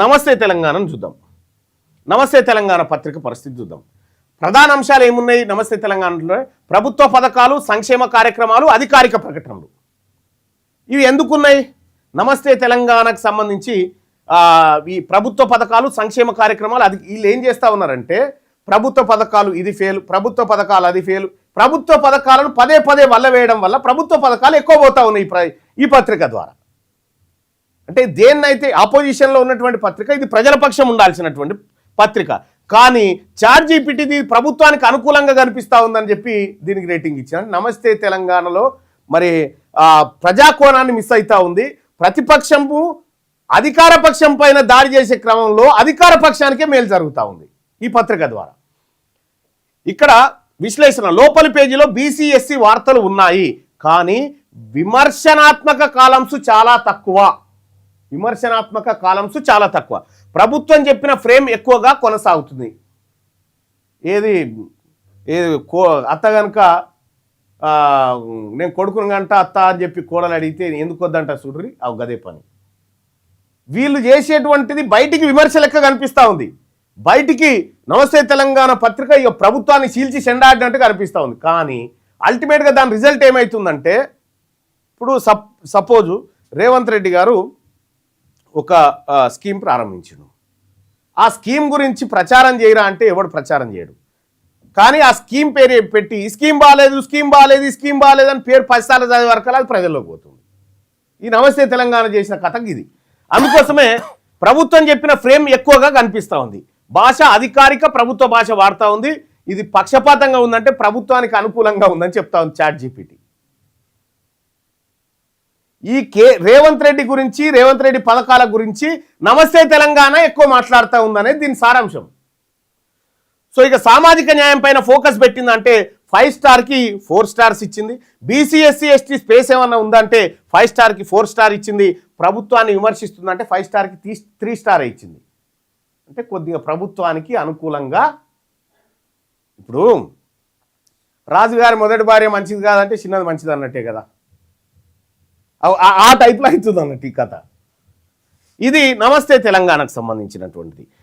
నమస్తే తెలంగాణను చూద్దాం. నమస్తే తెలంగాణ పత్రిక పరిస్థితి చూద్దాం. ప్రధాన అంశాలు ఏమున్నాయి? నమస్తే తెలంగాణలో ప్రభుత్వ పథకాలు సంక్షేమ కార్యక్రమాలు అధికారిక ప్రకటనలు. ఇవి ఎందుకున్నాయి? నమస్తే తెలంగాణకు సంబంధించి ఈ ప్రభుత్వ పథకాలు సంక్షేమ కార్యక్రమాలు అది వీళ్ళు ఏం చేస్తూ ఉన్నారంటే ప్రభుత్వ పథకాలు ఇది ఫెయిల్ ప్రభుత్వ పథకాలు అది ఫెయిల్ ప్రభుత్వ పథకాలను పదే పదే వల్ల వేయడం వల్ల ప్రభుత్వ పథకాలు ఎక్కువ పోతా ఉన్నాయి ఈ పత్రిక ద్వారా. అంటే దేన్నైతే ఆపోజిషన్లో ఉన్నటువంటి పత్రిక ఇది ప్రజల పక్షం ఉండాల్సినటువంటి పత్రిక. కానీ చార్ట్ జీపీటీది ప్రభుత్వానికి అనుకూలంగా కనిపిస్తూ ఉందని చెప్పి దీనికి రేటింగ్ ఇచ్చాను నమస్తే తెలంగాణలో మరి ప్రజాకోణాన్ని మిస్ అవుతా ఉంది. ప్రతిపక్షము అధికార పక్షం పైన దాడి చేసే క్రమంలో అధికార పక్షానికే మేలు జరుగుతూ ఉంది ఈ పత్రిక ద్వారా. ఇక్కడ విశ్లేషణ లోపలి పేజీలో బీసీఎస్సీ వార్తలు ఉన్నాయి. కానీ విమర్శనాత్మక కాలమ్స్ చాలా తక్కువ. విమర్శనాత్మక కాలమ్స్ చాలా తక్కువ. ప్రభుత్వం చెప్పిన ఫ్రేమ్ ఎక్కువగా కొనసాగుతుంది. ఏది ఏది కో అత్త కనుక నేను కొడుకుని గంట అత్త అని చెప్పి కోడలు అడిగితే ఎందుకు వద్దంట చూడ్రి అవు గదే పని. వీళ్ళు చేసేటువంటిది బయటికి విమర్శ లెక్క కనిపిస్తూ ఉంది. బయటికి నమస్తే తెలంగాణ పత్రిక ఇక ప్రభుత్వాన్ని చీల్చి చెండాడినట్టు కనిపిస్తూ ఉంది. కానీ అల్టిమేట్గా దాని రిజల్ట్ ఏమవుతుందంటే ఇప్పుడు సప్ సపోజు రేవంత్ రెడ్డి గారు ఒక స్కీమ్ ప్రారంభించను ఆ స్కీమ్ గురించి ప్రచారం చేయరా అంటే ఎవడు ప్రచారం చేయడు. కానీ ఆ స్కీమ్ పేరు పెట్టి స్కీమ్ బాగాలేదు స్కీమ్ బాగాలేదు స్కీమ్ బాగాలేదు అని పేరు పదిసార్లు చదివే వరకు అది ప్రజల్లోకి పోతుంది. ఈ నమస్తే తెలంగాణ చేసిన కథకి ఇది. అందుకోసమే ప్రభుత్వం చెప్పిన ఫ్రేమ్ ఎక్కువగా కనిపిస్తూ ఉంది. భాష అధికారిక ప్రభుత్వ భాష వాడుతూ ఉంది. ఇది పక్షపాతంగా ఉందంటే ప్రభుత్వానికి అనుకూలంగా ఉందని చెప్తా ఉంది చాట్ జీపీటీ. ఈ కే రేవంత్ రెడ్డి గురించి రేవంత్ రెడ్డి పథకాల గురించి నమస్తే తెలంగాణ ఎక్కువ మాట్లాడుతూ ఉందనేది దీని సారాంశం. సో ఇక సామాజిక న్యాయం పైన ఫోకస్ పెట్టిందంటే ఫైవ్ స్టార్కి ఫోర్ స్టార్స్ ఇచ్చింది. బీసీఎస్సీ ఎస్టీ స్పేస్ ఏమన్నా ఉందంటే ఫైవ్ స్టార్కి ఫోర్ స్టార్ ఇచ్చింది. ప్రభుత్వాన్ని విమర్శిస్తుందంటే ఫైవ్ స్టార్కి త్రీ త్రీ స్టార్ ఇచ్చింది. అంటే కొద్దిగా ప్రభుత్వానికి అనుకూలంగా ఇప్పుడు రాజుగారి మొదటి భార్య మంచిది కాదంటే చిన్నది మంచిది అన్నట్టే కదా. ఆ టైప్లో అవుతుంది అన్నట్టు ఈ కథ. ఇది నమస్తే తెలంగాణకు సంబంధించినటువంటిది.